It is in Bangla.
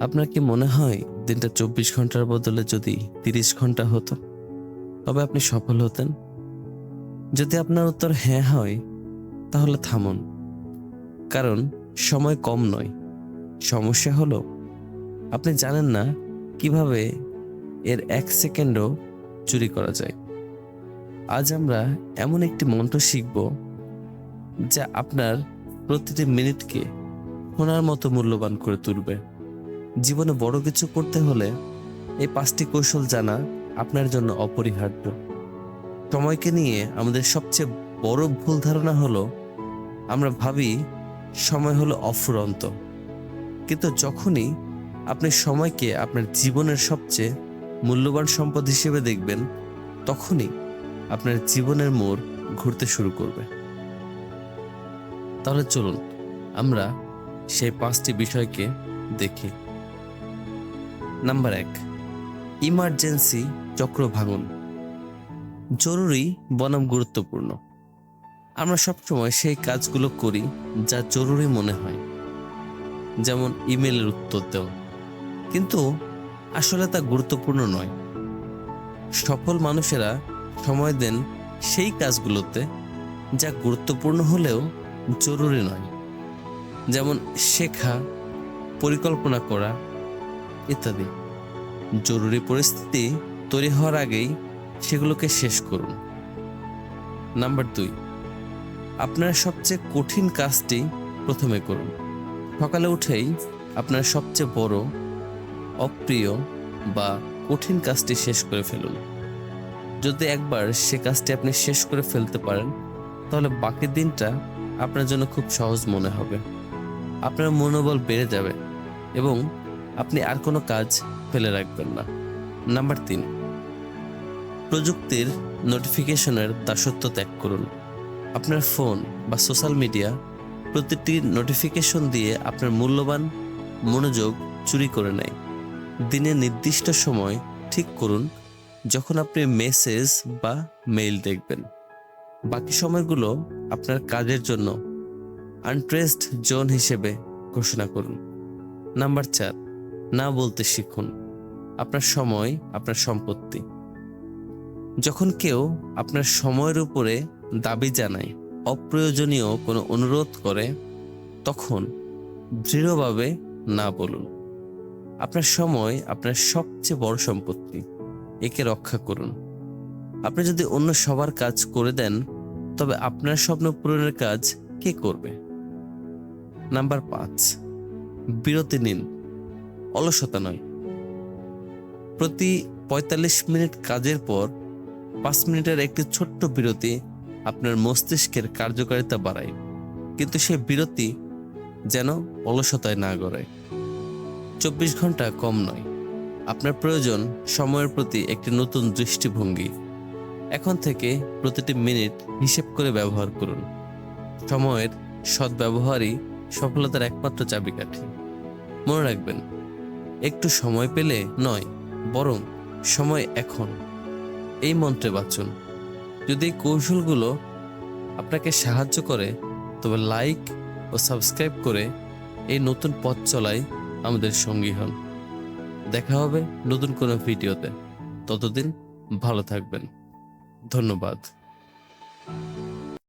আপনার কি মনে হয় দিনটা চব্বিশ ঘণ্টার বদলে যদি তিরিশ ঘণ্টা হতো, তবে আপনি সফল হতেন? যদি আপনার উত্তর হ্যাঁ হয়, তাহলে থামুন। কারণ সময় কম নয়। সমস্যা হলো, আপনি জানেন না কীভাবে এর এক সেকেন্ডও চুরি করা যায়। আজ আমরা এমন একটি মন্ত্র শিখব, যা আপনার প্রতিটি মিনিটকে সোনার মতো মূল্যবান করে তুলবে। জীবনে বড় কিছু করতে হলে এই পাঁচটি কৌশল জানা আপনার জন্য অপরিহার্য। সময়কে নিয়ে আমাদের সবচেয়ে বড় ভুল ধারণা হলো, আমরা ভাবি সময় হলো অফুরন্ত। কিন্তু যখনই আপনি সময়কে আপনার জীবনের সবচেয়ে মূল্যবান সম্পদ হিসেবে দেখবেন, তখনই আপনার জীবনের মোড় ঘুরতে শুরু করবে। তাহলে চলুন, আমরা সেই পাঁচটি বিষয়কে দেখি। নাম্বার এক, ইমার্জেন্সি চক্র ভাঙুন জরুরি, বনাম গুরুত্বপূর্ণ। আমরা সবসময় সেই কাজগুলো করি যা জরুরি মনে হয়। যেমন ইমেলের উত্তর দেওয়া। কিন্তু আসলে তা গুরুত্বপূর্ণ নয়। সফল মানুষেরা সময় দেন সেই কাজগুলোতে যা গুরুত্বপূর্ণ হলেও জরুরি নয়। যেমন শেখা, পরিকল্পনা করা ইত্যাদি। জরুরি পরিস্থিতি তৈরি হওয়ার আগেই সেগুলোকে শেষ করুন। নাম্বার দুই, আপনার সবচেয়ে কঠিন কাজটি প্রথমে করুন। সকালে উঠেই আপনার সবচেয়ে বড়, অপ্রিয় বা কঠিন কাজটি শেষ করে ফেলুন। যদি একবার সে কাজটি আপনি শেষ করে ফেলতে পারেন, তাহলে বাকি দিনটা আপনার জন্য খুব সহজ মনে হবে। আপনার মনোবল বেড়ে যাবে এবং আপনি আর কোনো কাজ ফেলে রাখবেন না। নাম্বার তিন, প্রযুক্তির নোটিফিকেশনের দাসত্ব ত্যাগ করুন। আপনার ফোন বা সোশ্যাল মিডিয়া প্রতিটি নোটিফিকেশন দিয়ে আপনার মূল্যবান মনোযোগ চুরি করে নেয়। দিনের নির্দিষ্ট সময় ঠিক করুন যখন আপনি মেসেজ বা মেইল দেখবেন। বাকি সময়গুলো আপনার কাজের জন্য আনট্রেসড জোন হিসেবে ঘোষণা করুন। নাম্বার চার না বলতে শিখুন। আপনার সময়, আপনার সম্পত্তি। যখন কেউ আপনার সময়ের উপরে দাবি জানায়, অপ্রয়োজনীয় কোনো অনুরোধ করে, তখন দৃঢ়ভাবে না বলুন। আপনার সময়, আপনার সবচেয়ে বড় সম্পত্তি, একে রক্ষা করুন। আপনি যদি অন্য সবার কাজ করে দেন, তবে আপনার স্বপ্ন পূরণের কাজ কে করবে? নাম্বার পাঁচ, বিরতি নিন। অলসতা নয়। প্রতি পঁয়তাল্লিশ মিনিট কাজের পর পাঁচ মিনিটের একটি ছোট্ট বিরতি আপনার মস্তিষ্কের কার্যকারিতা বাড়ায়, কিন্তু সে বিরতি যেন অলসতায় না গড়ায়। চব্বিশ ঘণ্টা কম নয়। আপনার প্রয়োজন সময়ের প্রতি একটি নতুন দৃষ্টিভঙ্গি। এখন থেকে প্রতিটি মিনিট হিসেব করে ব্যবহার করুন। সময়ের সদ্ব্যবহারই সফলতার একমাত্র চাবিকাঠি। মনে রাখবেন একটু সময় পেলে নয়, বরং সময় এখন। এই মন্ত্রে বাঁচুন। যদি এই কৌশলগুলো আপনাকে সাহায্য করে, তবে লাইক ও সাবস্ক্রাইব করে এই নতুন পথ চলায় আমাদের সঙ্গী হন। দেখা হবে নতুন কোনো ভিডিওতে। ততদিন ভালো থাকবেন। ধন্যবাদ।